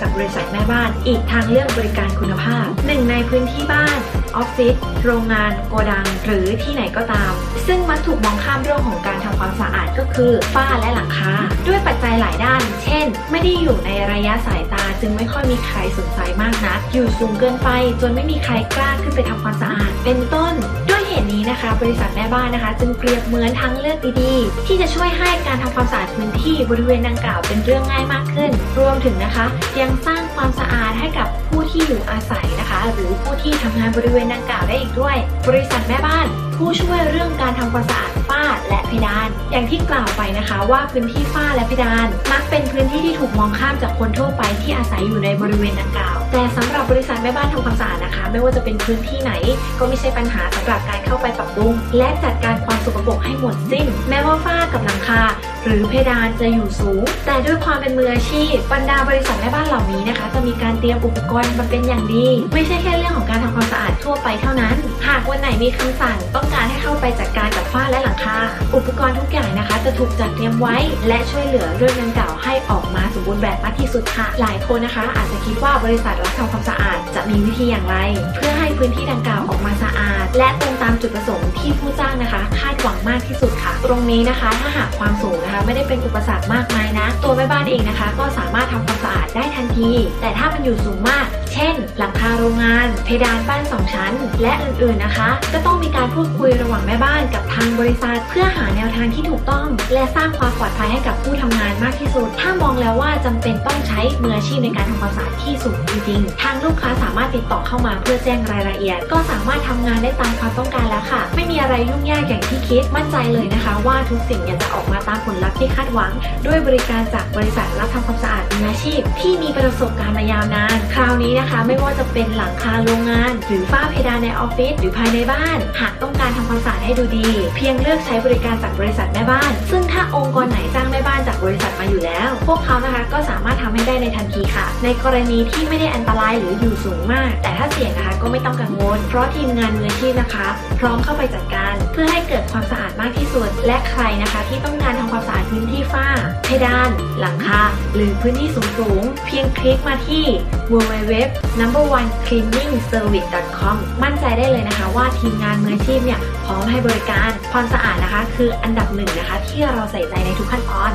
จากบริษัทแม่บ้าน อีกทางเลือกบริการคุณภาพหนึ่งในพื้นที่บ้านออฟฟิศโรงงาน โกดัง หรือที่ไหนก็ตาม ซึ่งมักถูกมองข้ามเรื่องของการทำความสะอาดก็คือฝ้าและหลังคาด้วยปัจจัยหลายด้าน เช่น ไม่ได้อยู่ในระยะสายตา จึงไม่ค่อยมีใครสนใจมากนักอยู่สูงเกินไป จนไม่มีใครกล้าขึ้นไปทำความสะอาด เป็นต้น ด้วยเหตุนี้นะคะ บริษัทแม่บ้านนะคะ จึงเปรียบเหมือนทางเลือกดีๆ ที่จะช่วยให้การทำความสะอาดพื้นที่บริเวณดังกล่าวเป็นเรื่องง่ายมากขึ้น รวมถึงนะคะยังสร้างความสะอาดให้กับผู้ที่อยู่อาศัยนะคะ หรือผู้ที่ทำงานบริเวณดังกล่าวได้อีกด้วย บริษัทแม่บ้าน ผู้ช่วยเรื่องการทำความสะอาดาและเพดาน อย่างที่กล่าวไปนะคะว่าพื้นที่ฝ้าและเพดาน มักเป็นพื้นที่ที่ถูกมองข้ามจากคนทั่วไปที่อาศัยอยู่ในบริเวณดังกล่าว แต่สำหรับบริษัทแม่บ้านทำความสะอาดนะคะ ไม่ว่าจะเป็นพื้นที่ไหน ก็ไม่ใช่ปัญหาสำหรับการเข้าไปปรับปรุง และจัดการความสกปรกให้หมดสิ้น แม้ว่าฝ้ากับหลังคาหรือเพดานจะอยู่สูง แต่ด้วยความเป็นมืออาชีพบรรดาบริษัทแม่บ้านเหล่านี้นะคะ จะมีการเตรียมอุปกรณ์มาเป็นอย่างดี ไม่ใช่แค่เรื่องของการทำความสะอาดทั่วไปเท่านั้น หากวันไหนมีคำสั่งต้องการให้เข้าไปจัดการกับฝ้าและหลังคาอุปกรณ์ทุกอย่างนะคะ จะถูกจัดเตรียมไว้ และช่วยเหลือเรื่องดังกล่าวให้ออกมาสมบูรณ์แบบมากที่สุดค่ะ หลายคนนะคะ อาจจะคิดว่าบริษัทรับทำความสะอาดจะมีวิธีอย่างไร เพื่อให้พื้นที่ดังกล่าวออกมาสะอาด และตรงตามจุดประสงค์ที่ผู้จ้างนะคะ คาดหวังมากที่สุดค่ะ ตรงนี้นะคะ ถ้าหากความสูงนะคะ ไม่ได้เป็นอุปสรรคมากมายนะ ตัวแม่บ้านเองนะคะ ก็สามารถทำความสะอาดได้ทันที แต่ถ้ามันอยู่สูงมาก ช่น หลังคาโรงงาน เพดานบ้านสองชั้น และอื่นๆนะคะ ก็ต้องมีการพูดคุยระหว่างแม่บ้านกับทางบริษัท เพื่อหาแนวทางที่ถูกต้อง และสร้างความปลอดภัยให้กับผู้ทำงานมากที่สุด ถ้ามองแล้วว่าจำเป็นต้องใช้มืออาชีพในการทำความสะอาดที่สูงจริงๆ ทางลูกค้าสามารถติดต่อเข้ามาเพื่อแจ้งรายละเอียด ก็สามารถทำงานได้ตามความต้องการแล้วค่ะ ไม่มีอะไรยุ่งยากอย่างที่คิด มั่นใจเลยนะคะ ว่าทุกสิ่งจะออกมาตามผลลัพธ์ที่คาดหวัง ด้วยบริการจากบริษัทรับทำความสะอาดมืออาชีพ ที่มีประสบการณ์มายาวนาน คราวนี้นะคะไม่ว่าจะเป็นหลังคาโรงงาน หรือฝ้าเพดานในออฟฟิศหรือภายในบ้าน หากต้องการทำความสะอาดให้ดูดี เพียงเลือกใช้บริการจากบริษัทแม่บ้าน ซึ่งถ้าองค์กรไหนจ้างแม่บ้านจาก ริษัทมาอยู่แล้ว พวกเขานะคะก็สามารถทำให้ได้ในทันทีค่ะ ในกรณีที่ไม่ได้อันตรายหรืออยู่สูงมาก แต่ถ้าเสี่ยงนะคะก็ไม่ต้องกังวล เพราะทีมงานมืออาชีพนะคะ พร้อมเข้าไปจัดการ เพื่อให้เกิดความสะอาดมากที่สุด และใครนะคะ ที่ต้องการทำความสะอาดพื้นที่ฝ้าเพดาน หลังคาหรือพื้นที่สูงๆเพียงคลิกมาที่ www number one cleaning service com มั่นใจได้เลยนะคะ ว่าทีมงานมืออาชีพเนี่ยพร้อมให้บริการความสะอาดนะคะ คืออันดับหนึ่งนะคะ ที่เราใส่ใจในทุกขั้นตอน